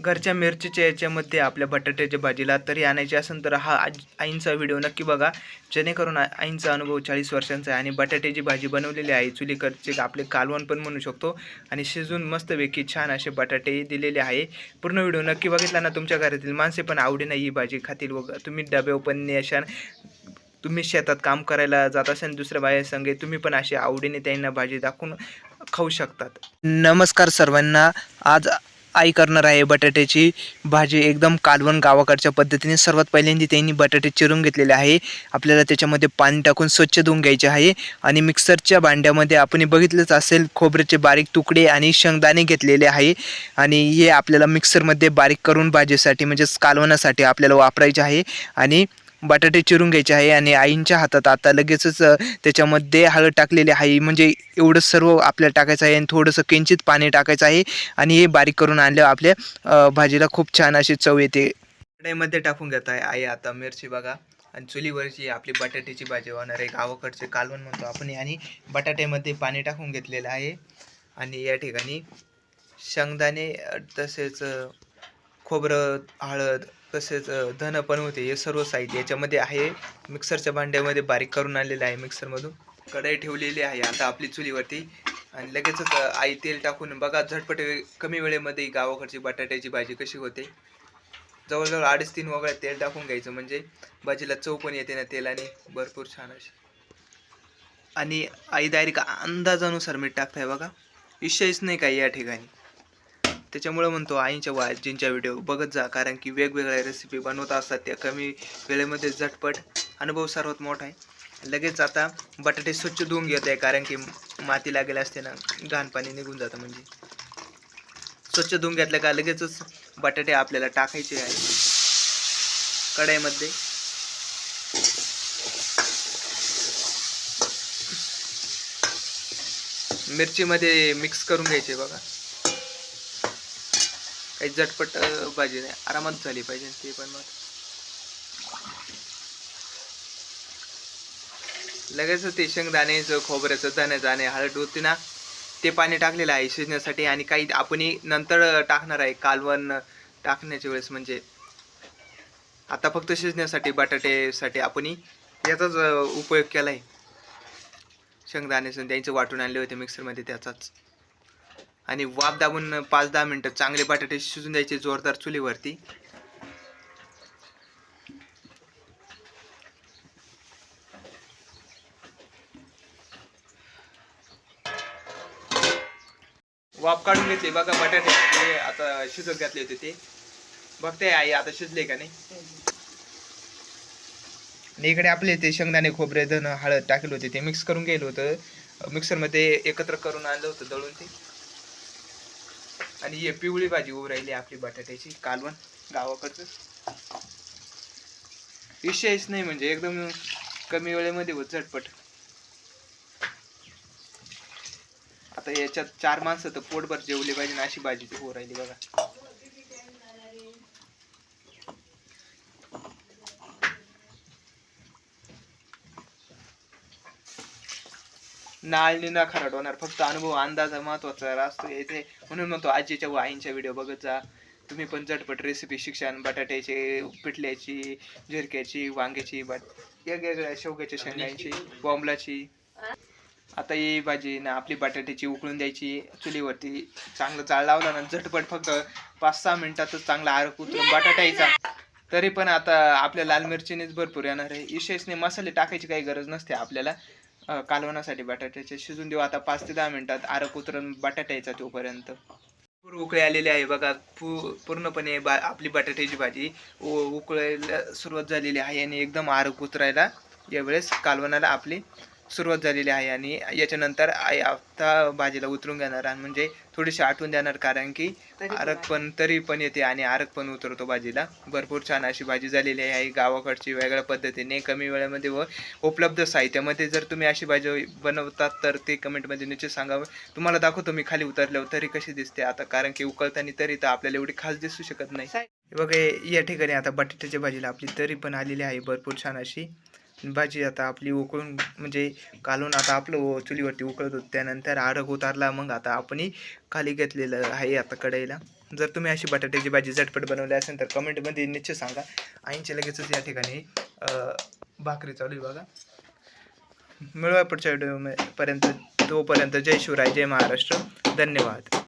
घरच्या मिरचीच्या याच्यामध्ये आपल्या बटाट्याच्या भाजीला तरी आणायची असेल तर हा आज आईंचा व्हिडिओ नक्की बघा. जेणेकरून आईंचा अनुभव चाळीस वर्षांचा आहे आणि बटाट्याची भाजी बनवलेली आहे. चुलीकडचे आपले कालवण पण म्हणू शकतो. आणि शिजून मस्तपैकी छान असे बटाटे दिलेले आहे. पूर्ण व्हिडिओ नक्की बघितला ना तुमच्या घरातील माणसे पण आवडीनं ही भाजी खातील व तुम्ही डबे पण अशा तुम्ही शेतात काम करायला जात असाल दुसऱ्या बाया संगे तुम्ही पण अशी आवडीने त्यांना भाजी दाखवून खाऊ शकतात. नमस्कार सर्वांना. आज आई करणार आहे बटाट्याची भाजी एकदम कालवण गावाकडच्या पद्धतीने. सर्वात पहिल्यांदा त्यांनी बटाटे चिरून घेतलेले आहे. आपल्याला त्याच्यामध्ये पाणी टाकून स्वच्छ धुवून घ्यायचे आहे. आणि मिक्सरच्या भांड्यामध्ये आपण बघितलंच असेल खोबऱ्याचे बारीक तुकडे आणि शेंगदाणे घेतलेले आहे. आणि हे आपल्याला मिक्सरमध्ये बारीक करून भाजीसाठी म्हणजेच कालवणासाठी आपल्याला वापरायचे आहे. आणि बटाटे चिरून घ्यायचे आहे आणि आईंच्या हातात आता लगेचच त्याच्यामध्ये हळद टाकलेली आहे. म्हणजे एवढं सर्व आपल्याला टाकायचं आहे आणि थोडंसं किंचित पाणी टाकायचं आहे आणि हे बारीक करून आणलं आपल्या भाजीला खूप छान अशी चव येते. कढईमध्ये टाकून घेत आहे आई आता मिरची बघा. आणि चुलीवरची आपली बटाट्याची भाजी होणार आहे. गावाकडचे कालवण म्हणतो आपण आणि बटाट्यामध्ये पाणी टाकून घेतलेलं आहे. आणि या ठिकाणी शेंगदाणे तसेच खोबरं हळद तसेच धन पण होते. हे सर्व साहित्य याच्यामध्ये आहे. मिक्सरच्या भांड्यामध्ये बारीक करून आणलेलं आहे मिक्सरमधून. कढई ठेवलेली आहे आता आपली चुलीवरती. आणि लगेचच आई तेल टाकून बघा झटपट वे- कमी वेळेमध्ये गावाकडची बटाट्याची भाजी कशी होते. जवळजवळ अडीच तीन वगळ्या तेल टाकून घ्यायचं. म्हणजे भाजीला चव पण येते ना तेलाने. भरपूर छान अशी. आणि आई डायरेक्ट अंदाजानुसार मीठ टाकताय बघा. विषयच नाही काही या ठिकाणी. त्याच्यामुळं म्हणतो आईच्या व आजींच्या व्हिडिओ बघत जा कारण की वेगवेगळ्या रेसिपी बनवत असतात. त्या कमी वेळेमध्ये झटपट अनुभव सर्वात मोठा आहे. लगेच आता बटाटे स्वच्छ धुवून घेत आहे कारण की माती लागेल असते ना घाण पाणी निघून जातं म्हणजे. स्वच्छ धुवून घेतलं का लगेचच बटाटे आपल्याला टाकायचे आहे. कढाईमध्ये. मिरचीमध्ये मिक्स करून घ्यायचे बघा. काही झटपट पाहिजे भाजी नाही. आरामात झाली पाहिजे ते पण मग. लगेच ते शेंगदाण्याचं खोबऱ्याचं धण्याचं आणि हळद होती ना ते पाणी टाकलेलं आहे शिजण्यासाठी आणि काही आपण नंतर टाकणार आहे कालवण टाकण्याच्या वेळेस म्हणजे. आता फक्त शिजण्यासाठी बटाटेसाठी आपण याचाच उपयोग केला आहे शेंगदाण्याचं त्यांचे वाटून आणले होते मिक्सरमध्ये त्याचाच. आणि वाफ दाबून पाच दहा मिनटं चांगले बटाटे शिजून द्यायचे जोरदार चुलीवरती. वाफ काढून घेतली. बघा बटाटे आता शिजत घातले होते ते. बघते आई आता शिजले का नाही? आणि इकडे आपले ते शेंगदाणे खोबरे धन हळद टाकले होते. ते मिक्स करून गेलं होतं. मिक्सरमध्ये एकत्र करून आणलं होतं दळून ते. आणि ही पिवळी भाजी उभी राहिली आपली बटाट्याची. कालवण गावाकडचं. विषयच नाही म्हणजे एकदम कमी वेळेमध्ये होत झटपट. आता याच्यात चार माणसं तर पोटभर जेवली पाहिजे ना अशी भाजी हो राहिली बघा. नाळणी ना खराट होणार फक्त अनुभव अंदाज महत्त्वाचा असतो येथे म्हणून म्हणतो आजीच्या व आईंच्या व्हिडिओ बघत जा. तुम्ही पण झटपट रेसिपी शिक्षण बटाट्याचे पिठल्याची झिरक्याची वांग्याची बट वेगवेगळ्या शेवग्याच्या शेंगांची बॉम्बलाची आता ही भाजी ना आपली बटाट्याची उकळून द्यायची चुलीवरती चांगलं जाळ लावला ना झटपट फक्त पाच सहा मिनिटातच चांगला आरक उतरून बटाटा यायचा. तरी पण आता आपल्या लाल मिरचीनेच भरपूर येणार आहे. विशेषने मसाले टाकायची काही गरज नसते आपल्याला. कालवण्यासाठी कालवणासाठी बटाट्याचे शिजून देऊ. आता पाच ते दहा मिनिटात आरक उतरून बटाटा यायचा तोपर्यंत. पूर उकळे आलेले आहे. बघा पू पूर्णपणे बा आपली बटाट्याची भाजी उ- उकळायला सुरुवात झालेली आहे आणि एकदम आरक उतरायला यावेळेस कालवणाला आपली सुरुवात झालेली आहे आणि याच्यानंतर आई आता भाजीला उतरून घेणार आणि म्हणजे थोडीशी आठवून देणार कारण की आरक पण तरी पण येते आणि आरक पण उतरतो भाजीला. भरपूर छान अशी भाजी झालेली आहे. गावाकडची वेगळ्या पद्धतीने कमी वेळेमध्ये व उपलब्ध साहित्यामध्ये जर तुम्ही अशी भाजी बनवतात तर ते कमेंटमध्ये निश्चित सांगावं तुम्हाला दाखवतो मी खाली उतरल्यावर तरी कशी दिसते आता कारण की उकळताना तरी तर आपल्याला एवढी खास दिसू शकत नाही. बघा या ठिकाणी आता बटाट्याच्या भाजीला आपली तरी पण आलेली आहे. भरपूर छान अशी भाजी आता आपली उकळून म्हणजे कालून आता आपलं चुलीवरती उकळत होतं. त्यानंतर आरग उतारला मग आता आपण खाली घेतलेलं आहे आता कढईला. जर तुम्ही अशी बटाट्याची भाजी झटपट बनवली असेल तर कमेंटमध्ये निश्चित सांगा. आईंची लगेचच या ठिकाणी भाकरी चालू आहे बघा. मिळूया पुढच्या व्हिडिओ पर्यंत तोपर्यंत जय शिवराय जय महाराष्ट्र. धन्यवाद.